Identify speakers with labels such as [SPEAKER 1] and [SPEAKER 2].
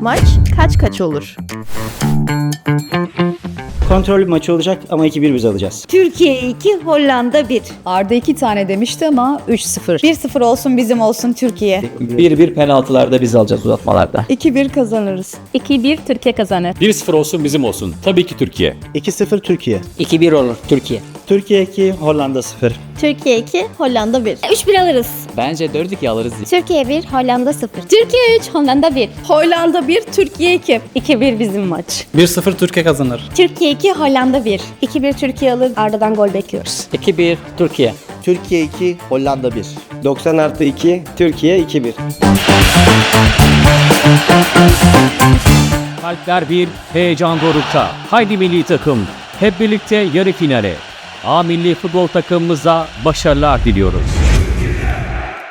[SPEAKER 1] Maç kaç kaç olur?
[SPEAKER 2] Kontrol bir maçı olacak ama 2-1 biz alacağız.
[SPEAKER 3] Türkiye 2, Hollanda 1.
[SPEAKER 4] Arda iki tane demişti ama 3-0.
[SPEAKER 3] 1-0 olsun bizim olsun Türkiye.
[SPEAKER 5] 1-1 penaltılarda biz alacağız uzatmalarda.
[SPEAKER 4] 2-1 kazanırız.
[SPEAKER 6] 2-1 Türkiye kazanır.
[SPEAKER 7] 1-0 olsun bizim olsun. Tabii ki Türkiye.
[SPEAKER 2] 2-0 Türkiye.
[SPEAKER 5] 2-1 olur Türkiye.
[SPEAKER 2] Türkiye 2, Hollanda 0.
[SPEAKER 1] Türkiye 2, Hollanda 1.
[SPEAKER 6] 3-1 alırız.
[SPEAKER 5] Bence 4-2 alırız.
[SPEAKER 6] Türkiye 1, Hollanda 0. Türkiye 3, Hollanda 1.
[SPEAKER 1] Hollanda 1, Türkiye 2.
[SPEAKER 6] 2-1 bizim maç.
[SPEAKER 8] 1-0 Türkiye kazanır.
[SPEAKER 6] Türkiye 2, Hollanda 1. 2-1 Türkiye alır. Arda'dan gol bekliyoruz.
[SPEAKER 5] 2-1 Türkiye.
[SPEAKER 9] Türkiye 2, Hollanda 1.
[SPEAKER 2] 90 artı 2, Türkiye 2-1.
[SPEAKER 7] Kalpler bir, heyecan dorukta. Haydi milli takım. Hep birlikte yarı finale. A milli futbol takımımıza başarılar diliyoruz.